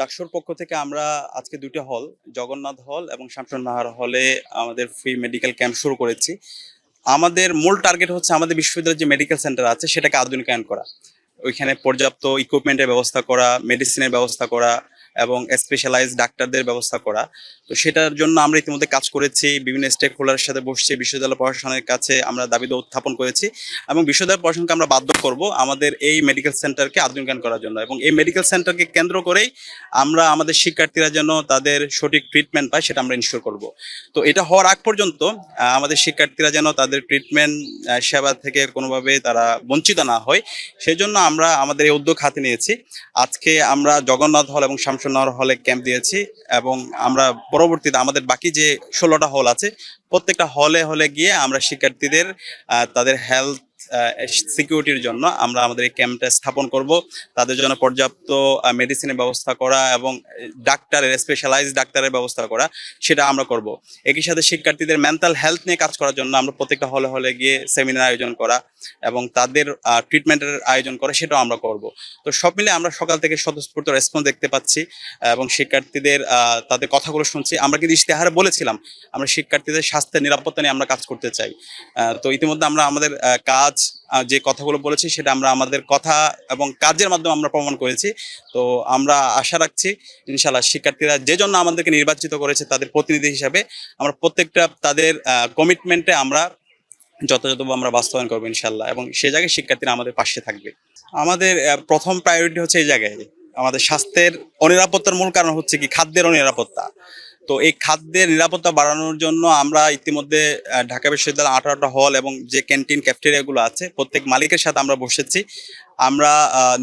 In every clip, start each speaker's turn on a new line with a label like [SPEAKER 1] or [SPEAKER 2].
[SPEAKER 1] ডাকসুর পক্ষ থেকে আমরা আজকে দুটো হল, জগন্নাথ হল এবং শামসুন্নাহার হলে আমাদের ফ্রি মেডিকেল ক্যাম্প শুরু করেছি। আমাদের মূল টার্গেট হচ্ছে আমাদের বিশ্ববিদ্যালয়ের যে মেডিকেল সেন্টার আছে, সেটাকে আধুনিকায়ন করা। ওইখানে পর্যাপ্ত ইকুইপমেন্টের ব্যবস্থা করা মেডিসিনের ব্যবস্থা করা এবং স্পেশালাইজ ডাক্তারদের ব্যবস্থা করা। তো সেটার জন্য আমরা ইতিমধ্যে কাজ করেছি, বিভিন্ন স্টেক হোল্ডারের সাথে বসছি, বিশ্ববিদ্যালয় প্রশাসনের কাছে আমরা দাবিতে উত্থাপন করেছি এবং বিশ্ববিদ্যালয় প্রশাসনকে আমরা বাধ্য করব আমাদের এই মেডিকেল সেন্টারকে আধুনিকায়ন করার জন্য এবং এই মেডিকেল সেন্টারকে কেন্দ্র করেই আমরা আমাদের শিক্ষার্থীরা যেন তাদের সঠিক ট্রিটমেন্ট পায় সেটা আমরা ইনশিওর করব। তো এটা হওয়ার আগ পর্যন্ত আমাদের শিক্ষার্থীরা যেন তাদের ট্রিটমেন্ট সেবা থেকে কোনোভাবে তারা বঞ্চিত না হয় সেই জন্য আমরা আমাদের এই উদ্যোগ হাতে নিয়েছি। আজকে আমরা জগন্নাথ হল এবং শামসুন্নগর হলে ক্যাম্প দিয়েছি এবং আমরা পরবর্তীতে আমাদের বাকি যে ষোলোটা হল আছে, প্রত্যেকটা হলে হলে গিয়ে আমরা শিক্ষার্থীদের তাদের হেলথ সিকিউরিটির জন্য আমরা আমাদের এই ক্যাম্পটা স্থাপন করব। তাদের জন্য পর্যাপ্ত মেডিসিনের ব্যবস্থা করা এবং ডাক্তারের স্পেশালাইজ ডাক্তারের ব্যবস্থা করা সেটা আমরা করব। একই সাথে শিক্ষার্থীদের মেন্টাল হেলথ নিয়ে কাজ করার জন্য আমরা প্রত্যেকটা হলে হলে গিয়ে সেমিনার আয়োজন করা এবং তাদের ট্রিটমেন্টের আয়োজন করা সেটাও আমরা করব। তো সব মিলে আমরা সকাল থেকে স্বতঃস্ফূর্ত রেসপন্স দেখতে পাচ্ছি এবং শিক্ষার্থীদের তাদের কথাগুলো শুনছি। আমরা কিন্তু ইশতেহারে বলেছিলাম, আমরা শিক্ষার্থীদের স্বাস্থ্যের নিরাপত্তা নিয়ে আমরা কাজ করতে চাই। তো ইতিমধ্যে আমরা আমাদের কাজ যে কথাগুলো বলেছি সেটা আমরা আমাদের কথা এবং কাজের মাধ্যমে আমরা প্রমাণ করেছি। তো আমরা আশা রাখছি ইনশাল্লাহ শিক্ষার্থীরা যে জন্য আমাদেরকে নির্বাচিত করেছে তাদের প্রতিনিধি হিসাবে আমরা প্রত্যেকটা তাদের কমিটমেন্টে আমরা যথাযথভাবে আমরা বাস্তবায়ন করব ইনশাল্লাহ এবং সে জায়গায় শিক্ষার্থীরা আমাদের পাশে থাকবে। আমাদের প্রথম প্রায়োরিটি হচ্ছে এই জায়গায়। আমাদের স্বাস্থ্যের অনিরাপত্তার মূল কারণ হচ্ছে কি? খাদ্যের অনিরাপত্তা। তো এই খাদ্যের নিরাপত্তা বাড়ানোর জন্য আমরা ইতিমধ্যে ঢাকা বিশ্ববিদ্যালয় আঠারোটা হল এবং যে ক্যান্টিন ক্যাফটেরিয়াগুলো আছে, প্রত্যেক মালিকের সাথে আমরা বসেছি। আমরা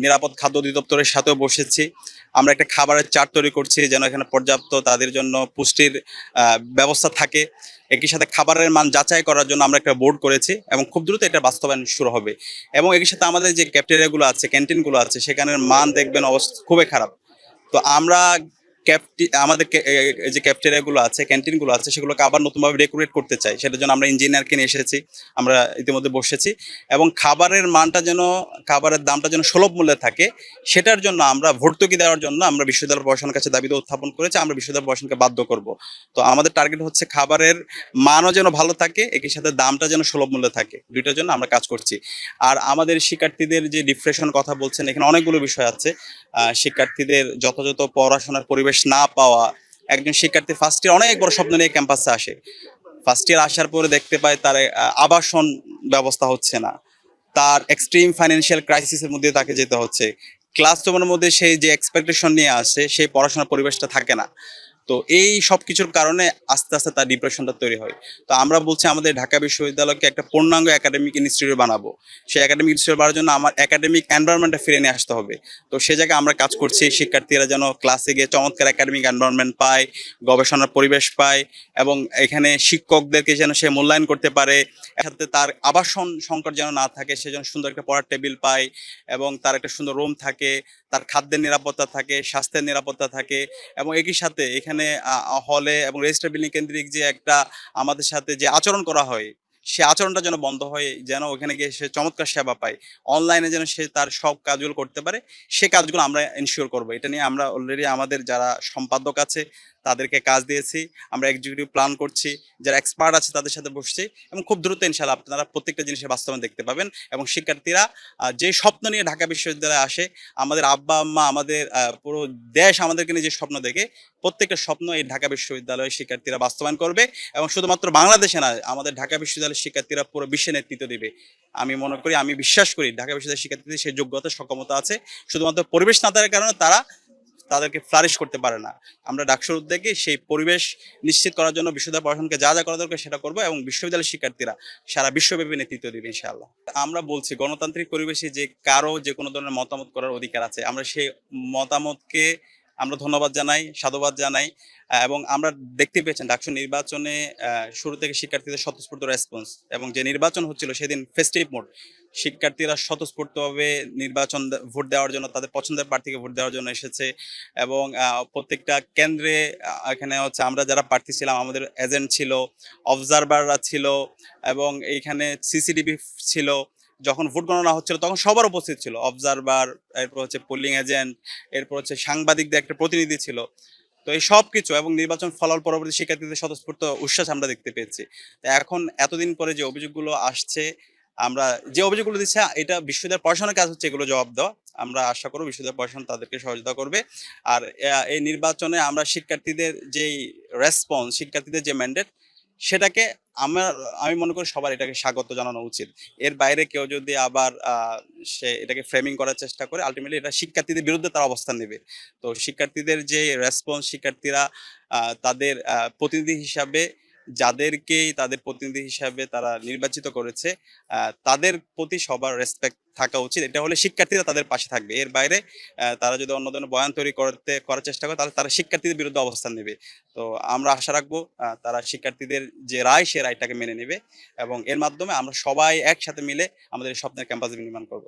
[SPEAKER 1] নিরাপদ খাদ্য অধিদপ্তরের সাথেও বসেছি। আমরা একটা খাবারের চার্ট তৈরি করছি যেন এখানে পর্যাপ্ত তাদের জন্য পুষ্টির ব্যবস্থা থাকে। একই সাথে খাবারের মান যাচাই করার জন্য আমরা একটা বোর্ড করেছি এবং খুব দ্রুত এটা বাস্তবায়ন শুরু হবে। এবং একই সাথে আমাদের যে ক্যাফটেরিয়াগুলো আছে ক্যান্টিনগুলো আছে, সেখানের মান দেখবেন অবস্থা খুবই খারাপ। তো আমরা ক্যাপটি আমাদের যে ক্যাফটেরিয়াগুলো আছে ক্যান্টিনগুলো আছে, সেগুলোকে আবার নতুনভাবে ডেকোরেট করতে চাই। সেটার জন্য আমরা ইঞ্জিনিয়ারকে নিয়ে এসেছি, আমরা ইতিমধ্যে বসেছি। এবং খাবারের মানটা যেন, খাবারের দামটা যেন সুলভ মূল্যে থাকে, সেটার জন্য আমরা ভর্তুকি দেওয়ার জন্য আমরা বিশ্ববিদ্যালয় প্রশাসনের কাছে দাবিতে উত্থাপন করেছি, আমরা বিশ্ববিদ্যালয় প্রশাসনকে বাধ্য করব। তো আমাদের টার্গেট হচ্ছে খাবারের মানও যেন ভালো থাকে, একই সাথে দামটা যেন সুলভ মূল্যে থাকে। দুইটার জন্য আমরা কাজ করছি। আর আমাদের শিক্ষার্থীদের যে ডিপ্রেশন কথা বলছেন, এখানে অনেকগুলো বিষয় আছে। শিক্ষার্থীদের যথাযথ পড়াশোনার পরিবেশ না পাওয়া, একজন শিক্ষার্থী ফার্স্ট ইয়ার অনেক বড় স্বপ্ন নিয়ে ক্যাম্পাসে আসে। ফার্স্ট ইয়ার আসার পরে দেখতে পায় তার আবাসন ব্যবস্থা হচ্ছে না। তার এক্সট্রিম ফাইন্যান্সিয়াল ক্রাইসিসের মধ্যে তাকে যেতে হচ্ছে। ক্লাস ক্লাসরুমের মধ্যে সেই যে এক্সপেকটেশন নিয়ে আসে সেই পড়াশোনার পরিবেশটা থাকে না। তো এই সব কিছুর কারণে আস্তে আস্তে তার ডিপ্রেশনটা তৈরি হয়। তো আমরা বলছি আমাদের ঢাকা বিশ্ববিদ্যালয়কে একটা পূর্ণাঙ্গ একাডেমিক ইনস্টিটিউট বানাবো। সেই একাডেমিক ইনস্টিটিউট বানার জন্য আমার একাডেমিক এনভায়রনমেন্টটা ফিরে নিয়ে আসতে হবে। তো সে জায়গায় আমরা কাজ করছি, শিক্ষার্থীরা যেন ক্লাসে গিয়ে চমৎকার একাডেমিক এনভায়রনমেন্ট পায়, গবেষণার পরিবেশ পায় এবং এখানে শিক্ষকদেরকে যেন সে মূল্যায়ন করতে পারে সাথে তার আবাসন সংকট যেন না থাকে, সে যেন সুন্দর একটা পড়ার টেবিল পায় এবং তার একটা সুন্দর রুম থাকে, তার খাদ্যের নিরাপত্তা থাকে, স্বাস্থ্যের নিরাপত্তা থাকে এবং একই সাথে এখানে হলে এবং রেজিস্টার বিল্ডিং কেন্দ্রিক যে একটা আমাদের সাথে যে আচরণ করা হয়, সে আচরণটা যেন বন্ধ হয়, যেন ওখানে গিয়ে সে চমৎকার সেবা পায়। অনলাইনে যেন সে তার সব কাজগুলো করতে পারে, সে কাজগুলো আমরা ইনশিওর করব। এটা নিয়ে আমরা অলরেডি আমাদের যারা সম্পাদক আছে তাদেরকে কাজ দিয়েছি, আমরা এক্সিকিউটিভ প্ল্যান করছি, যারা এক্সপার্ট আছে তাদের সাথে বসছি এবং খুব দ্রুত ইনশাল্লাহ আপনারা প্রত্যেকটা জিনিসের বাস্তবায়ন দেখতে পাবেন এবং শিক্ষার্থীরা যে স্বপ্ন নিয়ে ঢাকা বিশ্ববিদ্যালয়ে আসে, আমাদের আব্বা, আম্মা, আমাদের পুরো দেশ আমাদেরকে নিয়ে যে স্বপ্ন দেখে, প্রত্যেকটা স্বপ্ন এই ঢাকা বিশ্ববিদ্যালয়ের শিক্ষার্থীরা বাস্তবায়ন করবে এবং শুধুমাত্র বাংলাদেশে না, আমাদের ঢাকা বিশ্ববিদ্যালয়ের শিক্ষার্থীরা পুরো বিশ্বে নেতৃত্ব দেবে। আমি মনে করি, আমি বিশ্বাস করি, ঢাকা বিশ্ববিদ্যালয়ের শিক্ষার্থীদের সেই যোগ্যতা, সক্ষমতা আছে। শুধুমাত্র পরিবেশ না থাকার কারণে তারা তাদেরকে ফ্লারিশ করতে পারে না। আমরা ডাকসুর উদ্যোগে সেই পরিবেশ নিশ্চিত করার জন্য বিশ্ববিদ্যালয় প্রশাসনকে যা যা করা দরকার সেটা করব এবং বিশ্ববিদ্যালয়ের শিক্ষার্থীরা সারা বিশ্বব্যাপী নেতৃত্ব দেবে ইনশাল্লাহ আমরা বলছি, গণতান্ত্রিক পরিবেশে যে কারও যে কোনো ধরনের মতামত করার অধিকার আছে, আমরা সেই মতামতকে আমরা ধন্যবাদ জানাই, সাধুবাদ জানাই এবং আমরা দেখতে পেয়েছেন ডাকসু নির্বাচনে শুরু থেকে শিক্ষার্থীদের স্বতঃস্ফূর্ত রেসপন্স এবং যে নির্বাচন হচ্ছিল সেদিন ফেস্টিভ মোড শিক্ষার্থীরা স্বতঃস্ফূর্তভাবে নির্বাচন ভোট দেওয়ার জন্য, তাদের পছন্দের প্রার্থীকে ভোট দেওয়ার জন্য এসেছে এবং প্রত্যেকটা কেন্দ্রে এখানে হচ্ছে আমরা যারা প্রার্থী ছিলাম, আমাদের এজেন্ট ছিল অবজারভাররা ছিল এবং এইখানে সিসিটিভি ছিল যখন ভোট গণনা হচ্ছিল, তখন সবার উপস্থিত ছিল। অবজারভার এরপর হচ্ছে পোলিং এজেন্ট এরপর হচ্ছে সাংবাদিকদের একটা প্রতিনিধি ছিল। তো এই সব কিছু এবং নির্বাচন ফলাফল পরবর্তী শিক্ষার্থীদের স্বতঃস্ফূর্ত উচ্ছ্বাস আমরা দেখতে পেয়েছি। এখন এতদিন পরে যে অভিযোগগুলো আসছে, আমরা যে অভিযোগগুলো দিচ্ছে, এটা বিশ্ববিদ্যালয়ের পড়াশোনার কাজ হচ্ছে এগুলো জবাব দেওয়া। আমরা আশা করব বিশ্ববিদ্যালয় প্রশাসন তাদেরকে সহযোগিতা করবে। আর এই নির্বাচনে আমরা শিক্ষার্থীদের যেই রেসপন্স শিক্ষার্থীদের যে ম্যান্ডেট সেটাকে আমার, আমি মনে করি সবার এটাকে স্বাগত জানানো উচিত। এর বাইরে কেউ যদি আবার সে এটাকে ফ্রেমিং করার চেষ্টা করে আলটিমেটলি এটা শিক্ষার্থীদের বিরুদ্ধে তারা অবস্থান নেবে। তো শিক্ষার্থীদের যে রেসপন্স শিক্ষার্থীরা তাদের প্রতিনিধি হিসাবে যাদেরকেই তাদের প্রতিনিধি হিসাবে তারা নির্বাচিত করেছে তাদের প্রতি সবার রেসপেক্ট থাকা উচিত। এটা হলে শিক্ষার্থীরা তাদের পাশে থাকবে। এর বাইরে তারা যদি অন্য ধরনের বয়ান তৈরি করতে, করার চেষ্টা করে, তাহলে তারা শিক্ষার্থীদের বিরুদ্ধে অবস্থান নেবে। তো আমরা আশা রাখব তারা শিক্ষার্থীদের যে রায়, সে রায়টাকে মেনে নেবে এবং এর মাধ্যমে আমরা সবাই একসাথে মিলে আমাদের স্বপ্নের ক্যাম্পাস নির্মাণ করব।